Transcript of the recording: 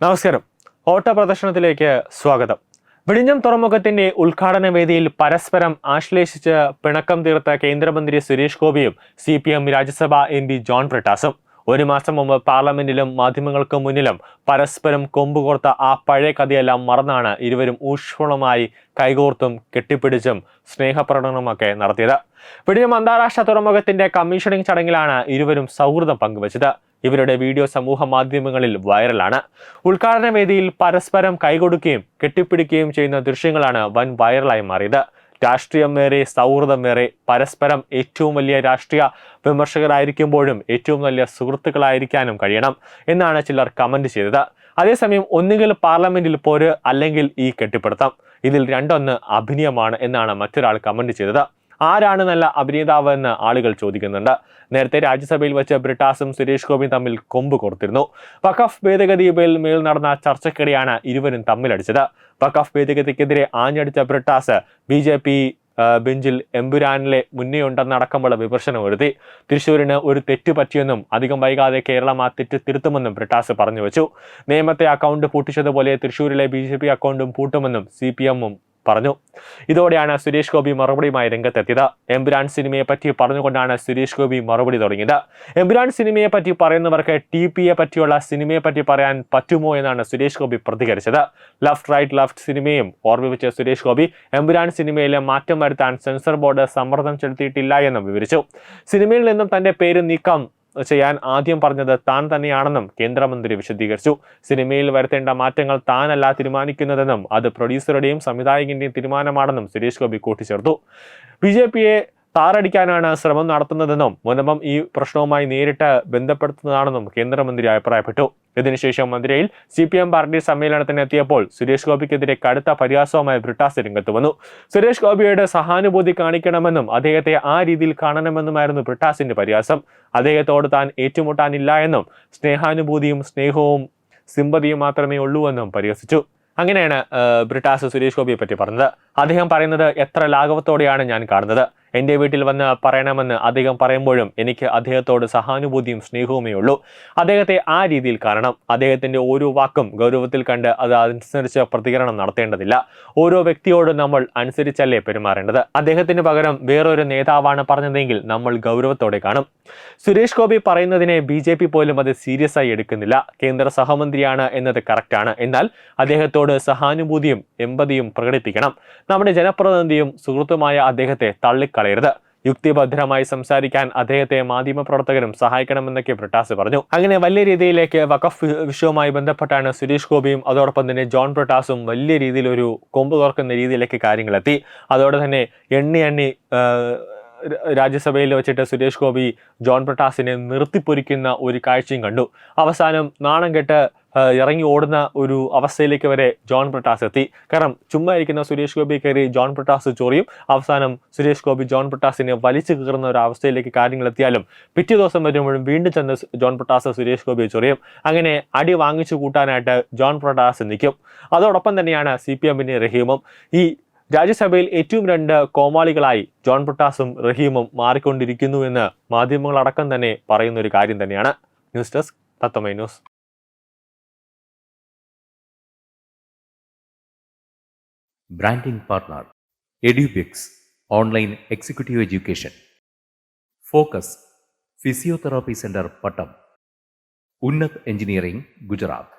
നമസ്കാരം. ഓട്ട പ്രദർശനത്തിലേക്ക് സ്വാഗതം. വിഴിഞ്ഞം തുറമുഖത്തിന്റെ ഉദ്ഘാടന വേദിയിൽ പരസ്പരം ആശ്ലേഷിച്ച് പിണക്കം തീർത്ത കേന്ദ്രമന്ത്രി സുരേഷ് ഗോപിയും സി പി എം രാജ്യസഭാ എം പി ജോൺ ബ്രിട്ടാസും ഒരു മാസം മുമ്പ് പാർലമെന്റിലും മാധ്യമങ്ങൾക്കും മുന്നിലും പരസ്പരം കൊമ്പുകോർത്ത ആ പഴയ കഥയെല്ലാം മറന്നാണ് ഇരുവരും ഊഷ്മളമായി കൈകോർത്തും കെട്ടിപ്പിടിച്ചും സ്നേഹപ്രകടനമൊക്കെ നടത്തിയത്. പിടിയും അന്താരാഷ്ട്ര തുറമുഖത്തിന്റെ കമ്മീഷനിങ് ചടങ്ങിലാണ് ഇരുവരും സൗഹൃദം പങ്കുവച്ചത്. ഇവരുടെ വീഡിയോ സമൂഹ മാധ്യമങ്ങളിൽ വൈറലാണ്. ഉദ്ഘാടന വേദിയിൽ പരസ്പരം കൈകൊടുക്കുകയും കെട്ടിപ്പിടിക്കുകയും ചെയ്യുന്ന ദൃശ്യങ്ങളാണ് വൻ വൈറലായി മാറിയത്. രാഷ്ട്രീയം നേരെ സൗഹൃദം നേരെ പരസ്പരം ഏറ്റവും വലിയ രാഷ്ട്രീയ വിമർശകരായിരിക്കുമ്പോഴും ഏറ്റവും വലിയ സുഹൃത്തുക്കളായിരിക്കാനും കഴിയണം എന്നാണ് ചിലർ കമന്റ് ചെയ്തത്. അതേസമയം ഒന്നുകിൽ പാർലമെന്റിൽ പോര് അല്ലെങ്കിൽ ഈ കെട്ടിപ്പടുത്തം. ഇതിൽ രണ്ടൊന്ന് അഭിനയമാണ് എന്നാണ് മറ്റൊരാൾ കമന്റ് ചെയ്തത്. ആരാണ് നല്ല അഭിനേതാവ് എന്ന് ആളുകൾ ചോദിക്കുന്നുണ്ട്. നേരത്തെ രാജ്യസഭയിൽ വെച്ച് ബ്രിട്ടാസും സുരേഷ് ഗോപിയും തമ്മിൽ കൊമ്പ് കൊടുത്തിരുന്നു വഖഫ് ഭേദഗതി ബിൽ മേൽ നടന്ന ചർച്ചയ്ക്കിടെയാണ് ഇരുവരും തമ്മിലടിച്ചത്. വഖഫ് ഭേദഗതിക്കെതിരെ ആഞ്ഞടിച്ച ബ്രിട്ടാസ് ബി ജെ പി ബെഞ്ചിൽ എമ്പുരാനിലെ മുന്നേ ഉണ്ടെന്നടക്കമുള്ള വിമർശനം ഉയർത്തി. തൃശൂരിന് ഒരു തെറ്റ് പറ്റിയെന്നും അധികം വൈകാതെ കേരളം ആ തെറ്റ് തിരുത്തുമെന്നും ബ്രിട്ടാസ് പറഞ്ഞു വെച്ചു. നിയമത്തെ അക്കൗണ്ട് പൂട്ടിച്ചതുപോലെ തൃശൂരിലെ ബി അക്കൗണ്ടും പൂട്ടുമെന്നും സി പറഞ്ഞു. ഇതോടെയാണ് സുരേഷ് ഗോപി മറുപടിയുമായി രംഗത്തെത്തിയത്. എംബ്രാൻ സിനിമയെ പറ്റി പറഞ്ഞുകൊണ്ടാണ് സുരേഷ് ഗോപി മറുപടി തുടങ്ങിയത്. എംബ്രാൻ സിനിമയെ പറ്റി പറയുന്നവർക്ക് ടി പിയെ പറ്റിയുള്ള സിനിമയെ പറ്റി പറയാൻ പറ്റുമോ എന്നാണ് സുരേഷ് ഗോപി പ്രതികരിച്ചത്. ലെഫ്റ്റ് റൈറ്റ് ലെഫ്റ്റ് സിനിമയും ഓർമ്മിപ്പിച്ച സുരേഷ് ഗോപി എംബ്രാൻ സിനിമയിലെ മാറ്റം വരുത്താൻ സെൻസർ ബോർഡ് സമ്മർദ്ദം ചെലുത്തിയിട്ടില്ല എന്നും വിവരിച്ചു. സിനിമയിൽ നിന്നും തന്റെ പേര് നീക്കം ചെയ്യാൻ ആദ്യം പറഞ്ഞത് താൻ തന്നെയാണെന്നും കേന്ദ്രമന്ത്രി വിശദീകരിച്ചു. സിനിമയിൽ വരുത്തേണ്ട മാറ്റങ്ങൾ താനല്ല തീരുമാനിക്കുന്നതെന്നും അത് പ്രൊഡ്യൂസറുടെയും സംവിധായകന്റെയും തീരുമാനമാണെന്നും സുരേഷ് ഗോപി കൂട്ടിച്ചേർത്തു. ബി ജെ പിയെ താറടിക്കാനാണ് ശ്രമം നടത്തുന്നതെന്നും മുനമ്പം ഈ പ്രശ്നവുമായി നേരിട്ട് ബന്ധപ്പെടുത്തുന്നതാണെന്നും കേന്ദ്രമന്ത്രി അഭിപ്രായപ്പെട്ടു. ഇതിനുശേഷം മധുരയിൽ സി പി എം പാർട്ടി സമ്മേളനത്തിനെത്തിയപ്പോൾ സുരേഷ് ഗോപിക്കെതിരെ കടുത്ത പരിഹാസവുമായി ബ്രിട്ടാസ് രംഗത്ത് വന്നു. സുരേഷ് ഗോപിയുടെ സഹാനുഭൂതി കാണിക്കണമെന്നും അദ്ദേഹത്തെ ആ രീതിയിൽ കാണണമെന്നുമായിരുന്നു ബ്രിട്ടാസിന്റെ പരിഹാസം. അദ്ദേഹത്തോട് താൻ ഏറ്റുമുട്ടാനില്ല എന്നും സ്നേഹാനുഭൂതിയും സ്നേഹവും സിമ്പതിയും മാത്രമേ ഉള്ളൂ എന്നും പരിഹസിച്ചു. അങ്ങനെയാണ് ബ്രിട്ടാസ് സുരേഷ് ഗോപിയെ പറ്റി പറഞ്ഞത്. അദ്ദേഹം പറയുന്നത് എത്ര ലാഘവത്തോടെയാണ് ഞാൻ കാണുന്നത്. എന്റെ വീട്ടിൽ വന്ന് പറയണമെന്ന് അദ്ദേഹം പറയുമ്പോഴും എനിക്ക് അദ്ദേഹത്തോട് സഹാനുഭൂതിയും സ്നേഹവുമേ ഉള്ളൂ. അദ്ദേഹത്തെ ആ രീതിയിൽ കാണണം. അദ്ദേഹത്തിന്റെ ഓരോ വാക്കും ഗൗരവത്തിൽ കണ്ട് അത് അനുസരിച്ച് പ്രതികരണം നടത്തേണ്ടതില്ല. ഓരോ വ്യക്തിയോടും നമ്മൾ അനുസരിച്ചല്ലേ പെരുമാറേണ്ടത്? അദ്ദേഹത്തിന് പകരം വേറൊരു നേതാവാണ് പറഞ്ഞതെങ്കിൽ നമ്മൾ ഗൗരവത്തോടെ കാണും. സുരേഷ് ഗോപി പറയുന്നതിനെ ബി ജെ പി പോലും അത് സീരിയസ് ആയി എടുക്കുന്നില്ല. കേന്ദ്ര സഹമന്ത്രിയാണ് എന്നത് കറക്റ്റാണ് എന്നാൽ അദ്ദേഹത്തോട് സഹാനുഭൂതിയും എമ്പതിയും പ്രകടിപ്പിക്കണം. നമ്മുടെ ജനപ്രതിനിധിയും സുഹൃത്തുമായ അദ്ദേഹത്തെ തള്ളിക്കളയരുത്. യുക്തിഭദ്രമായി സംസാരിക്കാൻ അദ്ദേഹത്തെ മാധ്യമപ്രവർത്തകരും സഹായിക്കണമെന്നൊക്കെ പ്രട്ടാസ് പറഞ്ഞു. അങ്ങനെ വലിയ രീതിയിലേക്ക് വഖഫ് വിഷയവുമായി ബന്ധപ്പെട്ടാണ് സുരേഷ് ഗോപിയും അതോടൊപ്പം തന്നെ ജോൺ പ്രട്ടാസും വലിയ രീതിയിൽ ഒരു കൊമ്പ് തുറക്കുന്ന രീതിയിലേക്ക് കാര്യങ്ങളെത്തി അതോടെ തന്നെ എണ്ണി എണ്ണി രാജ്യസഭയിൽ വെച്ചിട്ട് സുരേഷ് ഗോപി ജോൺ പ്രട്ടാസിനെ നിർത്തിപ്പൊരിക്കുന്ന ഒരു കാഴ്ചയും കണ്ടു. അവസാനം നാണം കെട്ട് ഇറങ്ങി ഓടുന്ന ഒരു അവസ്ഥയിലേക്ക് വരെ ജോൺ പ്രട്ടാസ് എത്തി. കാരണം ചുമ്മാ ഇരിക്കുന്ന സുരേഷ് ഗോപി കയറി ജോൺ പ്രട്ടാസ് ചൊറിയും. അവസാനം സുരേഷ് ഗോപി ജോൺ പ്രട്ടാസിനെ വലിച്ചു കീറുന്ന ഒരു അവസ്ഥയിലേക്ക് കാര്യങ്ങൾ എത്തിയാലും പിറ്റേ ദിവസം വരുമ്പോഴും വീണ്ടും ചെന്ന് ജോൺ പ്രട്ടാസ് സുരേഷ് ഗോപി ചൊറിയും. അങ്ങനെ അടി വാങ്ങിച്ചു കൂട്ടാനായിട്ട് ജോൺ പ്രട്ടാസ് നിൽക്കും അതോടൊപ്പം തന്നെയാണ് സി പി എമ്മിന്റെ റഹീമും ഈ രാജ്യസഭയിൽ ഏറ്റവും രണ്ട് കോമാളികളായി ജോൺ പൊട്ടാസും റഹീമും മാറിക്കൊണ്ടിരിക്കുന്നു എന്ന് മാധ്യമങ്ങളടക്കം തന്നെ പറയുന്ന ഒരു കാര്യം തന്നെയാണ്. News desk തത്തമൈ news. Branding partner online executive education. Focus physiotherapy centre Pattom. Engineering Gujarat.